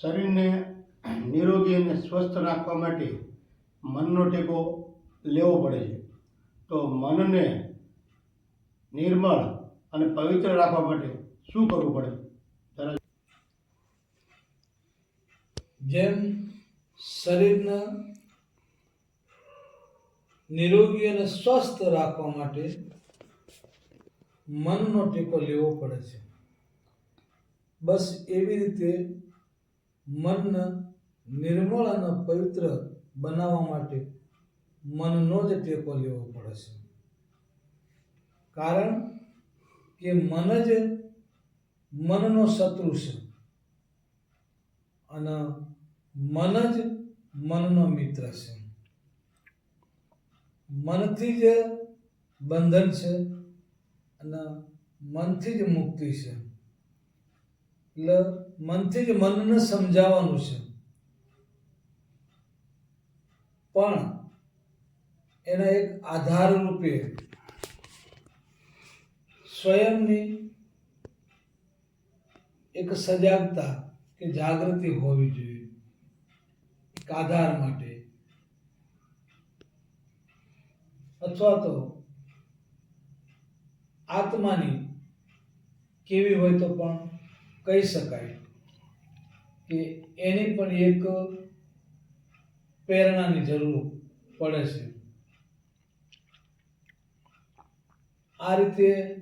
શરીરને નિરોગી અને સ્વસ્થ રાખવા માટે મનનો ટેકો લેવો પડે છે. તો મનને નિર્મળ અને પવિત્ર રાખવા માટે શું કરવું પડે? જેમ શરીરને નિરોગી અને સ્વસ્થ રાખવા માટે મનનો ટેકો લેવો પડે છે. બસ એવી રીતે મનને નિર્મળ અને પવિત્ર બનાવવા માટે મનનો જ ટેકો લેવો પડે છે. કારણ કે મન જ મનનો શત્રુ છે અને મન જ મનનો મિત્ર છે. મનથી જ બંધન છે અને મનથી જ મુક્તિ છે. એટલે મનથી જ મનને સમજાવવાનું છે. પણ એના એક આધાર રૂપે સ્વયંની એક સજાગતા કે જાગૃતિ હોવી જોઈએ. એક આધાર માટે. અથવા તો આત્માની કેવી હોય તો પણ કહી શકાય કે એની પણ એક પ્રેરણાની જરૂર પડે છે. આ રીતે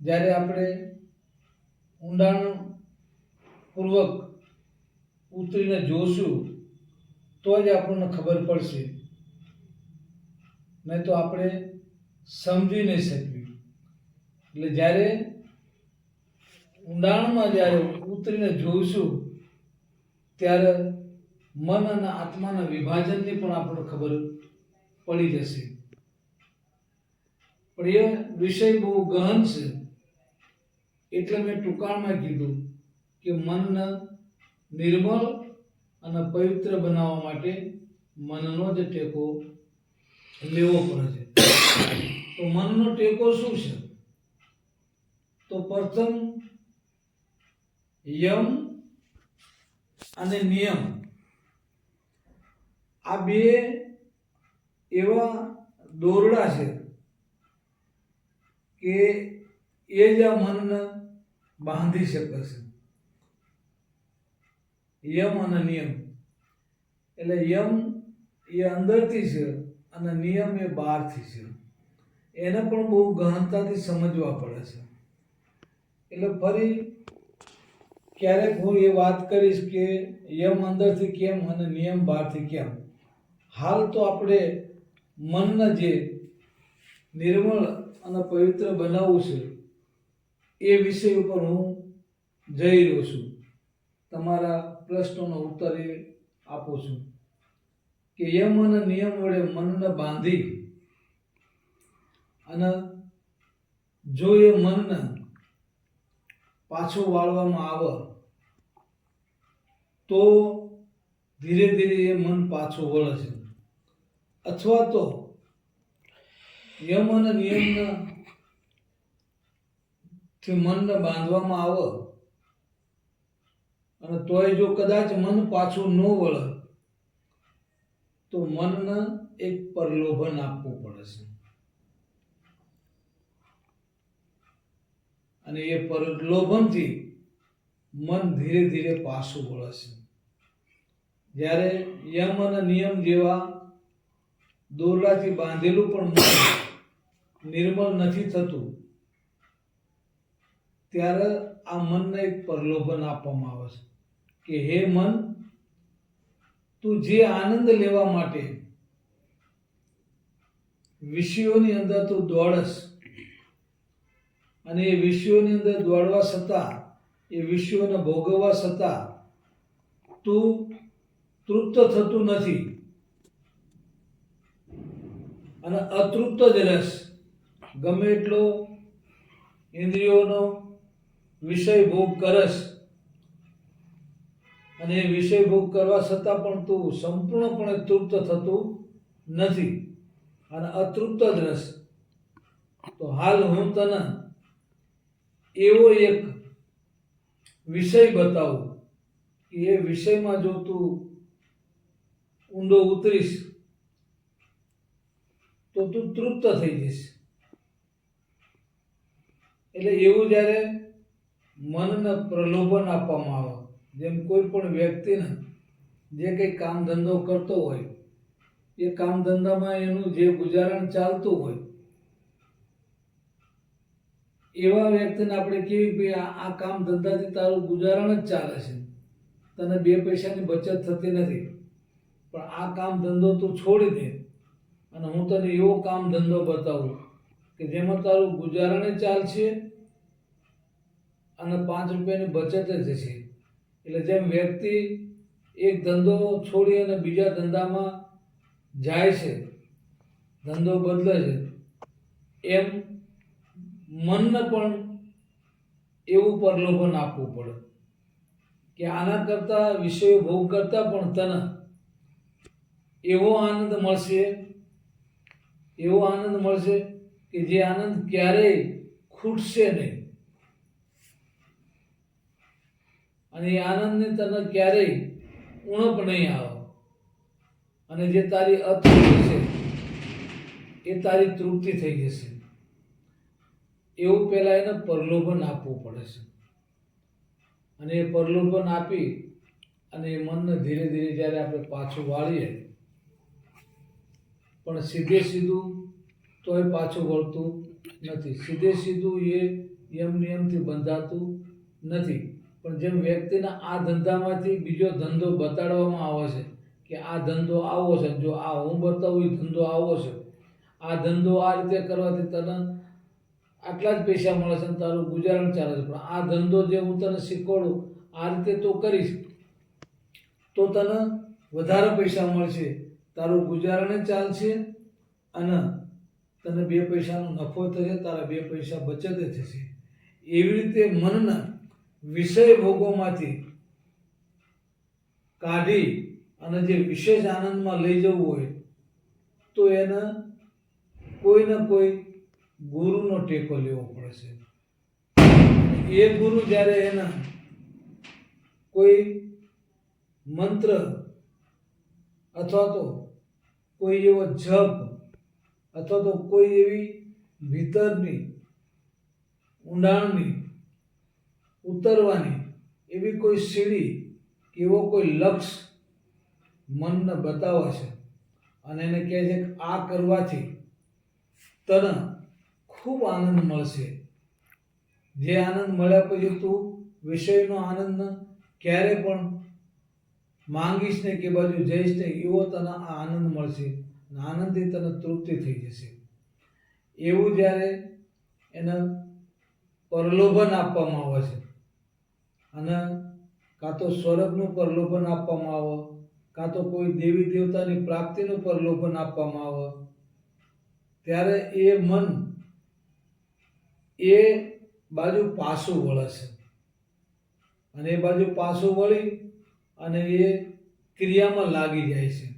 જ્યારે આપણે ઊંડાણપૂર્વક ઉતરીને જોશું, તો જ આપણને ખબર પડશે. નહીં તો આપણે સમજી નહીં શકીએ. એટલે જ્યારે ઊંડાણમાં જ્યારે ઉતરીને જોઈશું ત્યારે મન અને આત્માના વિભાજનની પણ આપણને ખબર પડી જશે. પણ એ વિષય બહુ ગહન છે, એટલે મેં ટૂંકાણમાં કીધું કે મનને નિર્મળ અને પવિત્ર બનાવવા માટે મનનો જ ટેકો લેવો પડે છે. તો મનનો ટેકો શું છે? તો પ્રથમ યમ અને નિયમ. આ બે એવા દોરડા છે કે એ જ આ મનને બાંધી શકે છે. યમ અને નિયમ. એટલે યમ એ અંદરથી છે અને નિયમ એ બહારથી છે. એને પણ બહુ ગહનતાથી સમજવા પડે છે. એટલે ફરી ક્યારેક હું એ વાત કરીશ કે યમ અંદરથી કેમ અને નિયમ બહારથી કેમ? હાલ તો આપણે મનને જે નિર્મળ અને પવિત્ર બનાવવું છે, એ વિષય ઉપર હું જઈ રહ્યો છું. તમારા પ્રશ્નોનો ઉત્તર એ આપું છું કે યમ અને નિયમ વડે મનને બાંધી અને જો એ મનને પાછો વાળવામાં આવે. તો ધીરે ધીરે એ મન પાછું વળે છે અથવા તો યમ અને નિયમના થી મનને બાંધવામાં આવે. અને તોય જો કદાચ મન પાછું ન વળે, તો મનને એક પ્રલોભન આપવું પડે છે અને એ પ્રલોભનથી મન ધીરે ધીરે પાછું વળે છે. જ્યારે યમ અને નિયમ જેવા દોરડાથી બાંધેલું પણ મન નિર્મળ નથી થતું, ત્યારે આ મનને એક પ્રલોભન આપવામાં આવે છે કે હે મન, તું જે આનંદ લેવા માટે વિષયોની અંદર તું દોડસ અને એ વિષયોની અંદર દોડવા છતાં, એ વિષયોને ભોગવવા છતાં તું તૃપ્ત થતું નથી. અને અતૃપ્ત જ રસ ગમે એટલો ઇન્દ્રિયોનો વિષય ભોગ કરશ. અને એ વિષય ભોગ કરવા છતાં પણ તું સંપૂર્ણપણે તૃપ્ત થતું નથી. અને અતૃપ્ત જ રસ તો હાલ હું તને એવો એક વિષય બતાવું એ વિષયમાં જો તું ઊંડો ઉતરીશ, તો તું તૃપ્ત થઈ જઈશ. એટલે એવું જ્યારે મનને પ્રલોભન આપવામાં આવે, જેમ કોઈ પણ વ્યક્તિને જે કંઈ કામ ધંધો કરતો હોય, એ કામ ધંધામાં એનું જે ગુજારણ ચાલતું હોય એવા વ્યક્તિને આપણે કેવી કે આ કામ ધંધાથી તારું ગુજારણ જ ચાલે છે? તને બે પૈસાની બચત થતી નથી. પણ આ કામ ધંધો તું છોડી દે. અને હું તને એવો કામ ધંધો બતાવું કે જેમાં તારું ગુજારણ ચાલશે અને પાંચ રૂપિયાની બચત જ થશે. એટલે જેમ વ્યક્તિ એક ધંધો છોડી અને બીજા ધંધામાં જાય છે, ધંધો બદલે છે, એમ મનને પણ એવું પ્રલોભન આપવું પડે. કે આના કરતાં વિષયો ભોગ કરતાં પણ તને એવો આનંદ મળશે, એવો આનંદ મળશે કે જે આનંદ ક્યારેય ખૂટશે નહીં. અને એ આનંદને તને ક્યારેય ઉણપ નહીં આવે. અને જે તારી અતૃપ્તિ છે, એ તારી તૃપ્તિ થઈ જશે. એવું પહેલાં એને પ્રલોભન આપવું પડે છે. અને એ પ્રલોભન આપી અને એ મનને ધીરે ધીરે જ્યારે આપણે પાછું વાળીએ, પણ સીધે સીધું તોય પાછું વળતું નથી. સીધે સીધું એ યમ નિયમથી બંધાતું નથી. પણ જેમ વ્યક્તિના આ ધંધામાંથી બીજો ધંધો બતાડવામાં આવે છે કે આ ધંધો આવો છે, જો આ હું બતાવું, એ ધંધો આવો છે. આ ધંધો આ રીતે કરવાથી તને આટલા જ પૈસા મળે છે તારું ગુજારણ ચાલે છે. પણ આ ધંધો જે હું તને શીખવાડું, આ રીતે તો કરીશ, તો તને વધારે પૈસા મળશે. તારું ગુજારણ ચાલશે અને તને બે પૈસાનો નફો થશે, તારા બે પૈસા બચત થશે. એવી રીતે મનના વિષય ભોગોમાંથી કાઢી અને જે વિશેષ આનંદમાં લઈ જવું હોય, તો એને કોઈ ને કોઈ ગુરુનો ટેકો લેવો પડે છે. એ ગુરુ જ્યારે એના કોઈ મંત્ર અથવા તો કોઈ એવો જપ અથવા તો કોઈ એવી ભીતરની ઊંડાણની ઉતરવાની એવી કોઈ સીડી એવો કોઈ લક્ષ્ય મનને બતાવે છે અને એને કહે છે કે આ કરવાથી તને ખૂબ આનંદ મળશે. જે આનંદ મળ્યા પછી તું વિષયનો આનંદ ક્યારે પણ માંગીશ ને કે બાજુ જઈશ ને એવો તને આ આનંદ મળશે આનંદથી તને તૃપ્તિ થઈ જશે. એવું જ્યારે એને પ્રલોભન આપવામાં આવે છે અને કાં તો સ્વર્ગનું પ્રલોભન આપવામાં આવે, કાં તો કોઈ દેવી દેવતાની પ્રાપ્તિનું પ્રલોભન આપવામાં આવે, ત્યારે એ મન એ બાજુ પાછું વળે છે. અને એ બાજુ પાછું વળી અને એ ક્રિયામાં લાગી જાય છે.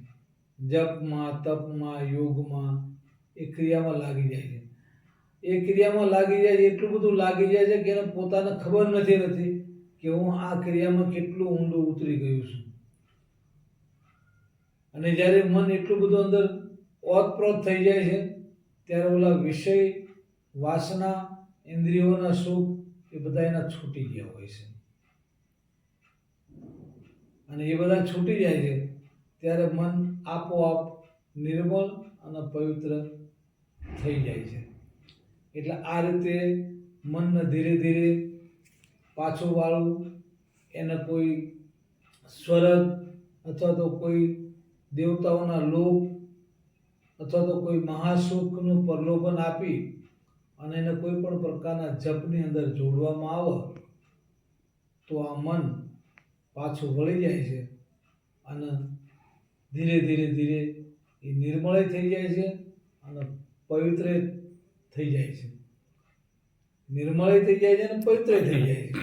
જપમાં, તપમાં, યોગમાં એ ક્રિયામાં લાગી જાય છે. એ ક્રિયામાં લાગી જાય છે, એટલું બધું લાગી જાય છે કે એને પોતાને ખબર નથી નથી કે હું આ ક્રિયામાં કેટલું ઊંડું ઉતરી ગયું છું. અને જ્યારે મન એટલું બધું અંદર ઓતપ્રોત થઈ જાય છે, ત્યારે ઓલા વિષય, વાસના ઇન્દ્રિયોના સુખ એ બધા એના છૂટી ગયા હોય છે. અને એ બધા છૂટી જાય છે ત્યારે મન આપોઆપ નિર્મળ અને પવિત્ર થઈ જાય છે. એટલે આ રીતે મનને ધીરે ધીરે પાછું વાળવું, એને કોઈ સ્વરગ અથવા તો કોઈ દેવતાઓના લોક અથવા તો કોઈ મહાસુખનું પ્રલોભન આપી અને એને કોઈ પણ પ્રકારના જપની અંદર જોડવામાં આવે, તો આ મન પાછું વળી જાય છે અને ધીરે ધીરે ધીરે એ નિર્મળે થઈ જાય છે અને પવિત્ર થઈ જાય છે. નિર્મળે થઈ જાય છે અને પવિત્ર થઈ જાય છે.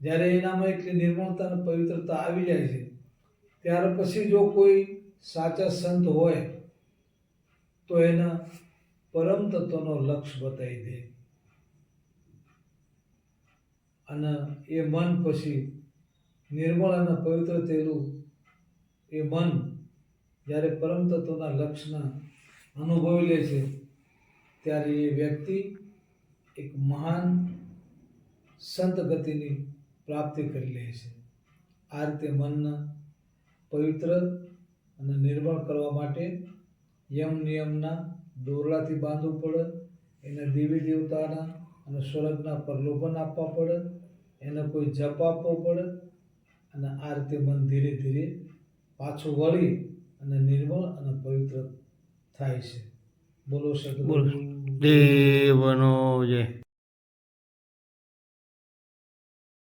જ્યારે એનામાં એટલી નિર્મળતા અને પવિત્રતા આવી જાય છે, ત્યાર પછી જો કોઈ સાચા સંત હોય, તો એના પરમ તત્વનો લક્ષ્ય બતાવી દે. અને એ મન પછી નિર્મળ અને પવિત્ર થયેલું એ મન જ્યારે પરમ તત્વના લક્ષના અનુભવી લે છે, ત્યારે એ વ્યક્તિ એક મહાન સંત ગતિની પ્રાપ્તિ કરી લે છે. આ રીતે મનને પવિત્ર અને નિર્મળ કરવા માટે યમ નિયમના દોરડાથી બાંધવું પડે, એને દેવી દેવતાના અને સ્વર્ગના પ્રલોભન આપવા પડે, એને કોઈ જપ આપવો પડે અને આ રીતે મન ધીરે ધીરે પાછું વળી અને નિર્મળ અને પવિત્ર થાય છે. બોલો સદગુરુ. દેવનો જય.